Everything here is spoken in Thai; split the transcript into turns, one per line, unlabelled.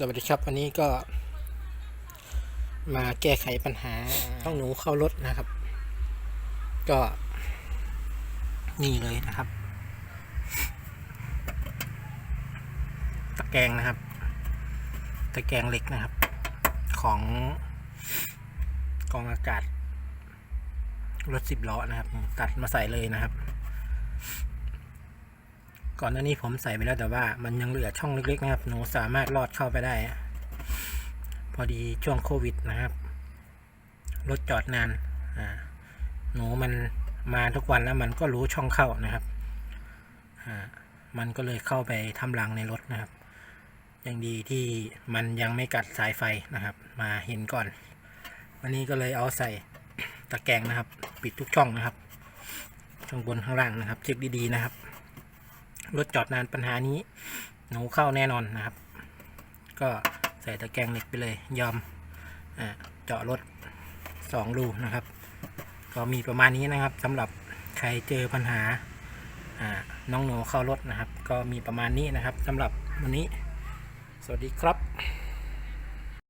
สวัสดีครับ วันนี้ก็ มาแก้ไขปัญหาต้องหนูเข้ารถนะครับ ก็ นี่เลยนะครับ ตะแกรงนะครับ ตะแกรงเหล็กนะครับ ของกองอากาศ รถสิบล้อนะครับ ตัดมาใส่เลยนะครับ ก่อนหน้านี้ผมใส่ไปแล้วแต่ว่ามันยังเหลือช่องเล็กๆนะครับ หนูสามารถลอดเข้าไปได้ พอดีช่วงโควิดนะครับ รถจอดนาน หนูมันมาทุกวันแล้วมันก็รู้ช่องเข้านะครับ มันก็เลยเข้าไปทำรังในรถนะครับ ยังดีที่มันยังไม่กัดสายไฟนะครับ มาเห็นก่อน วันนี้ก็เลยเอาใส่ตะแกรงนะครับ ปิดทุกช่องนะครับ ช่องบนข้างล่างนะครับ เช็คดีๆนะครับ รถจอดนานปัญหานี้หนูเข้าแน่นอนนะครับ ก็ใส่ตะแกรงเหล็กไปเลยยอมเจาะรถสองรูนะครับ ก็มีประมาณนี้นะครับสำหรับใครเจอปัญหาน้องหนูเข้ารถนะครับ ก็มีประมาณนี้นะครับสำหรับวันนี้ สวัสดีครับ